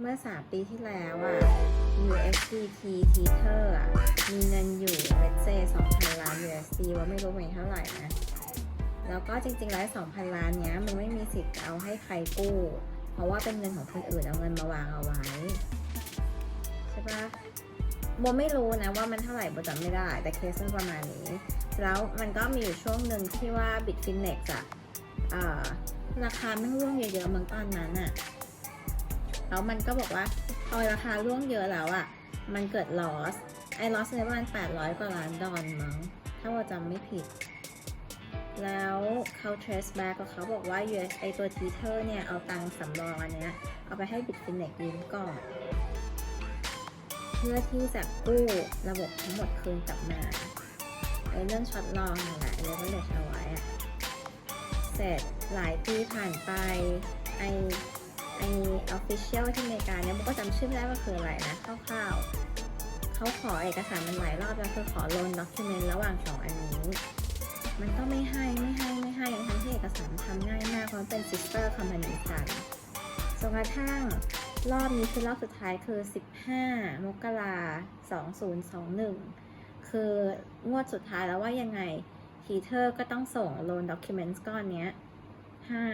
เมื่อสามปีที่แล้วอะ USDT Tether อะมีเงินอยู่เลทเซ2,000 ล้าน USD ว่าไม่รู้เป็นเท่าไหร่นะ แล้วก็จริงๆ แล้ว 2,000 ล้านเนี้ยมึงไม่มีสิทธิ์เอาให้ใครกู้ เพราะว่าเป็นเงินของคนอื่นเอาเงินมาวางเอาไว้ ใช่ปะโบไม่รู้นะว่ามันเท่าไหร่โบจำไม่ได้ แต่เคสมันประมาณนี้ แล้วมันก็มีอยู่ช่วงหนึ่งที่ว่า Bitfinex อะอ่าราคาไม่ร่วงเยอะๆเมืองตอนนั้นอะ แล้วมันก็บอกว่าพอราคาร่วงเยอะแล้วอะมันเกิด loss ไอ้ loss เนี่ยประมาณ800 กว่าล้านดอลมั้ง ถ้าว่าจำไม่ผิด แล้วเขา trace back เขาบอกว่า US ไอตัว Tether เนี่ย เอาตังสำรองอันเนี้ย เอาไปให้ Bitfinex ยืมก่อน เพื่อที่จะกู้ระบบทั้งหมดคืนกลับมาไอเรื่องช็อตลองนั่นแหละเลเวลเลชเอาไว้อะเสร็จหลายปีผ่านไปไอ ไอออฟฟิเชียลที่อเมริกาเนี่ยมันก็จำชื่อไม่ได้ว่าคืออะไรนะคร่าวๆเขาขอเอกสารมันหลายรอบแล้วคือขอโลนด็อกิเมนต์ระหว่างสองอันนี้ มันก็ไม่ให้ไม่ให้ไม่ให้ทั้งที่เอกสารทำง่ายมากเพราะเป็นซิสเตอร์คอมพานีกันจนกระทั่งรอบนี้คือรอบสุดท้ายคือ 15 มกรา2021คืองวดสุดท้ายแล้วว่ายังไงทีเทอร์ก็ต้องส่งโลนด็อกิเมนต์ก้อนเนี้ยให้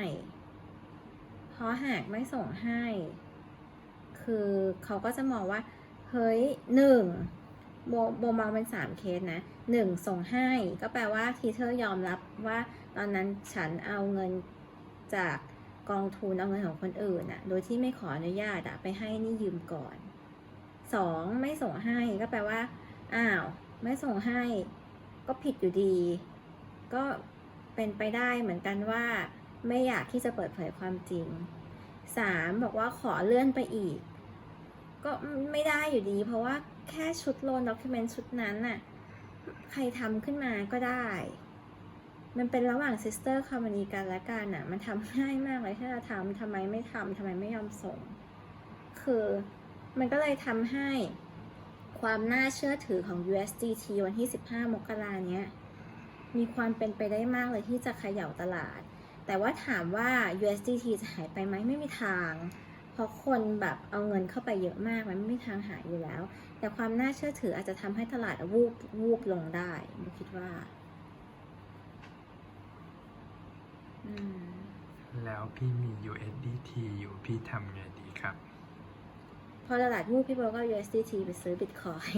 ราะหากไม่ส่งให้ คือเขาก็จะมองว่า เฮ้ยหนึ่งโบโบมองเป็นสามเคสนะหนึ่งส่งให้ ก็แปลว่าทีเทอยอมรับว่าตอนนั้นฉันเอาเงินจากกองทุนเอาเงินของคนอื่นอะโดยที่ไม่ขออนุญาตอะไปให้นี่ยืมก่อนสองไม่ส่งให้ก็แปลว่า อ้าว ไม่ส่งให้ ก็ผิดอยู่ดี ก็เป็นไปได้เหมือนกันว่า ไม่อยากที่จะเปิดเผยความจริงสามบอกว่าขอเลื่อนไปอีก ก็ไม่ได้อยู่ดี เพราะว่าแค่ชุดโลนด็อกิเมนต์ชุดนั้นน่ะใครทำขึ้นมาก็ได้ มันเป็นระหว่างซิสเตอร์คอมมานีกันและกันน่ะ มันทำง่ายมากเลยถ้าเราทำทำไมไม่ทำทำไมไม่ยอมส่ง คือมันก็เลยทำให้ความน่าเชื่อถือของ USDT วันที่ 15 มกราเนี้ย มีความเป็นไปได้มากเลยที่จะขย่าตลาด แต่ว่าถามว่า USDT จะหายไปไหมไม่มีทาง เพราะคนแบบเอาเงินเข้าไปเยอะมากมันไม่มีทางหายอยู่แล้ว แต่ความน่าเชื่อถืออาจจะทำให้ตลาดวูบวูบลงได้โมคิดว่าอืมแล้วพี่มี USDT อยู่พี่ทำไงดีครับ พอตลาดวูบพี่โบก็ USDT ไปซื้อบิตคอย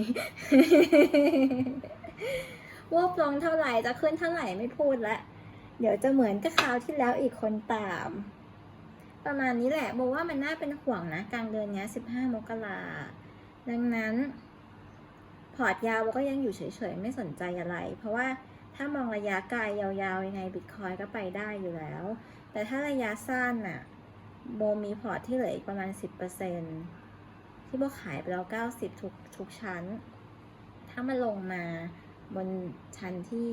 วูบลงเท่าไหร่จะขึ้นเท่าไหร่ไม่พูดละ เดี๋ยวจะเหมือนกับคราวที่แล้วอีกคนตาม ประมาณนี้แหละโบว่ามันน่าเป็นห่วงนะ กลางเดือนเนี้ย15มกราดังนั้น พอร์ตยาวโบก็ยังอยู่เฉยๆ ไม่สนใจอะไร เพราะว่าถ้ามองระยะไกลยาวๆ ยังไงบิตคอยก็ไปได้อยู่แล้ว แต่ถ้าระยะสั้นน่ะโบมีพอร์ตที่เหลืออีกประมาณ 10%ที่โบขายไปแล้ว 90 ทุกทุกชั้น ถ้ามันลงมาบนชั้นที่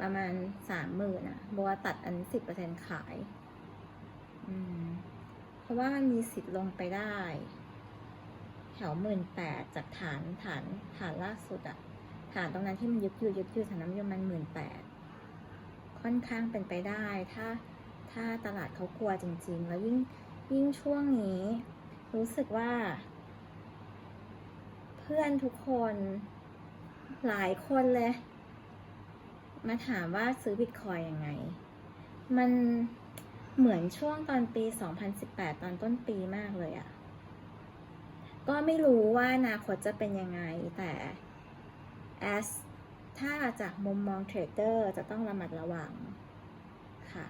ประมาณ30,000น่ะโบว่าตัดอัน10%ขาย อืม เพราะว่ามันมีสิทธิ์ลงไปได้ แถวหมื่นแปดจากฐานฐานฐานล่าสุดอะฐานตรงนั้นที่มันยึกยืดยึกยืดฐานน้ำยมันหมื่นแปดค่อนข้างเป็นไปได้ ถ้าถ้าตลาดเขากลัวจริง ๆ แล้วยิ่งยิ่งช่วงนี้ รู้สึกว่า เพื่อนทุกคนหลายคนเลย มาถามว่าซื้อบิตคอยยังไง มันเหมือนช่วงตอนปี 2018 ตอนต้นปีมากเลยอะก็ไม่รู้ว่าอนาคตจะเป็นยังไง แต่ as ถ้าจากมุมมองเทรดเดอร์จะต้องระมัดระวังค่ะ